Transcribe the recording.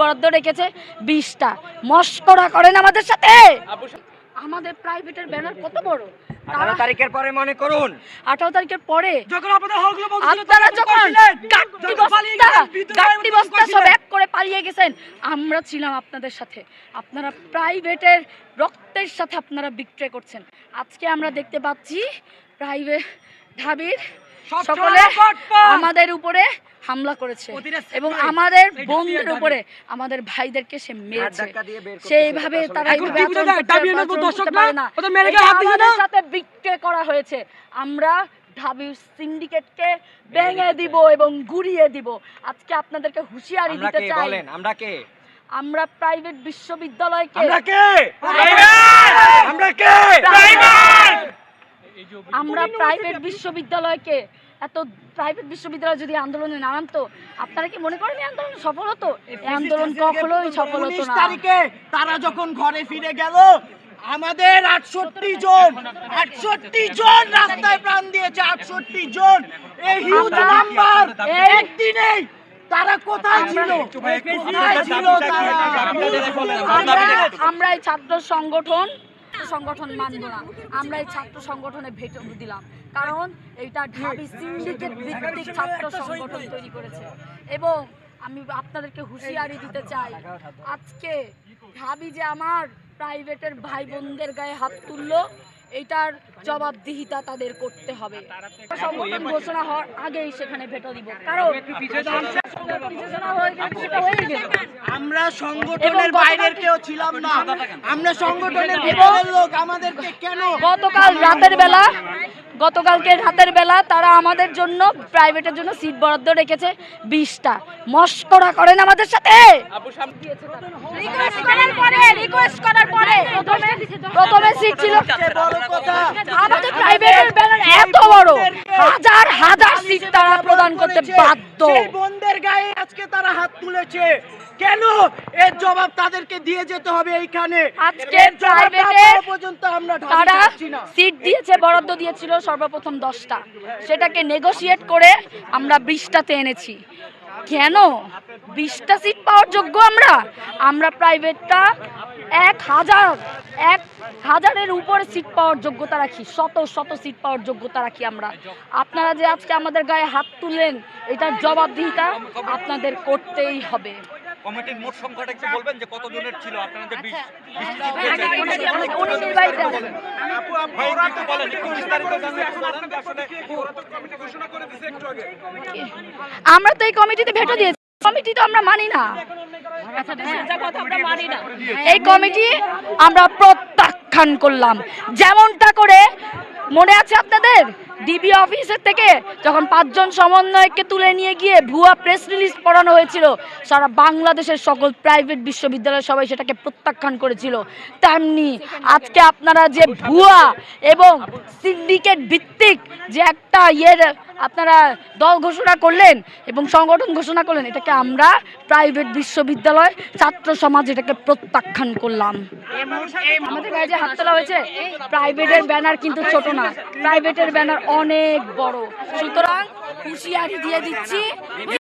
বরাদ্দ রেখেছে বিশটা। মস্করা করেন আমাদের সাথে। আমাদের প্রাইভেটের ব্যানার কত বড়? আঠারো তারিখের পরে মনে করুন। আঠারো তারিখের পরে যখন আপনাদের হলগুলো বন্ধ ছিল, আপনারা যখন করছিলেন। গাট্টি যখন পালিয়ে বস্তা গেলেন, বিদ্যুৎ গাট্টি বাহিনী বস্তা সব এক করে পালিয়ে গেছেন। আমরা ছিলাম আপনাদের সাথে। আপনারা প্রাইভেটের রক্তের সাথে আপনারা বিক্রয় করছেন। আজকে আমরা দেখতে পাচ্ছি প্রাইভেট ঢাবির সকলে আমাদের উপরে হামলা করেছে এবং আমাদের বোনদের উপরে আমাদের ভাইদেরকে সে মেরেছে। সেইভাবে তারা এইভাবে? সাথে বিক্রয় করা হয়েছে। আমরা ঢাবির সিন্ডিকেটকে ভেঙে দিব এবং দিব। আজকে আপনাদেরকে হুঁশিয়ারি আমরা দিতে চাই। আমরা কে? আমরা প্রাইভেট বিশ্ববিদ্যালয়কে আমরা কে? আমরা কে? আমরা প্রাইভেট বিশ্ববিদ্যালয়কে এত প্রাইভেট বিশ্ববিদ্যালয় যদি আন্দোলনে না নামতো আপনারা কি মনে করেন আন্দোলন সফল হতো? আন্দোলন কখনোই সফল হতো না। তারিখে তারা যখন ঘরে ফিরে গেল আমাদের আটষট্টি জন আটষট্টি জন রাস্তায় প্রাণ দিয়েছে আটষট্টি জন। এই হিউজ নাম্বার একদিনেই তারা কোথায় ছিল? আমরা এই ছাত্র সংগঠন সংগঠন মানব না। আমরা এই ছাত্র সংগঠনে ভেট দিলাম। কারণ এইটা ঢাবি সিন্ডিকেট ভিত্তিক ছাত্র সংগঠন তৈরি করেছে। এবং আমি আপনাদেরকে হুঁশিয়ারি দিতে চাই, আজকে ঢাবি যে আমার প্রাইভেটের ভাই বোনদের গায়ে হাত তুললো এটার জবাবদিহিতা তাদের করতে হবে। সংগঠন ঘোষণা হওয়ার আগেই সেখানে ভেটো দিব। কারণ আমরা সংগঠনের বাইরের কেউ ছিলাম না। আমরা সংগঠনের লোক আমাদেরকে কেন গতকাল রাতের বেলা গতকালকে রাতের বেলা তারা আমাদের জন্য প্রাইভেটের জন্য সিট বরাদ্দ রেখেছে বিশটা। মস্করা করেন আমাদের সাথে! রিকোয়েস্ট করার পরে রিকোয়েস্ট করার পরে। প্রথমে সিট ছিল। আমাদের প্রাইভেটের ব্যানার এত বড়। হাজার হাজার সিট তারা প্রদান করতে বাধ্য। সেই বোনদের গায়ে আজকে তারা হাত তুলেছে। কেন? এর জবাব তাদেরকে দিয়ে যেতে হবে এইখানে। আজকে প্রাইভেটে পর্যন্ত আমরা তারা সিট দিয়েছে বরাদ্দ দিয়েছিল সর্বপ্রথম দশটা। সেটাকে নেগোশিয়েট করে আমরা বিশটাতে এনেছি। কেন? বিশটা সিট পাওয়ার যোগ্য আমরা? আমরা প্রাইভেটটা এক হাজার এক হাজারের উপরে সিট পাওয়ার যোগ্যতা রাখি। শত শত সিট পাওয়ার যোগ্যতা রাখি আমরা। আপনারা যে আজকে আমাদের গায়ে হাত তুললেন এটার জবাবদিহিতা আপনাদের করতেই হবে। কমিটির মোট সংখ্যাটা একটু বলবেন যে কতজনের ছিল? আপনারা যে বিশ আমরা তো এই কমিটিতে ভেটো দিয়েছি। কমিটি তো আমরা মানি না। এই কমিটি আমরা প্রত্যাখ্যান করলাম। যেমনটা করে মনে আছে আপনাদের? ডিবি অফিসের থেকে যখন পাঁচজন সমন্বয়ককে তুলে নিয়ে গিয়ে ভুয়া প্রেস রিলিজ পড়ানো হয়েছিল সারা বাংলাদেশের সকল প্রাইভেট বিশ্ববিদ্যালয় সবাই সেটাকে প্রত্যাখ্যান করেছিল। তেমনি আজকে আপনারা যে ভুয়া এবং সিন্ডিকেট ভিত্তিক যে একটা ইয়ের আপনারা দল ঘোষণা করলেন এবং সংগঠন ঘোষণা করলেন এটাকে আমরা প্রাইভেট বিশ্ববিদ্যালয় ছাত্র সমাজ এটাকে প্রত্যাখ্যান করলাম। আমাদের গায়ে যে হাত তোলা হয়েছে প্রাইভেটের ব্যানার কিন্তু ছোট না। প্রাইভেটের ব্যানার অনেক বড়। সুতরাং হুঁশিয়ারি দিয়ে দিচ্ছি।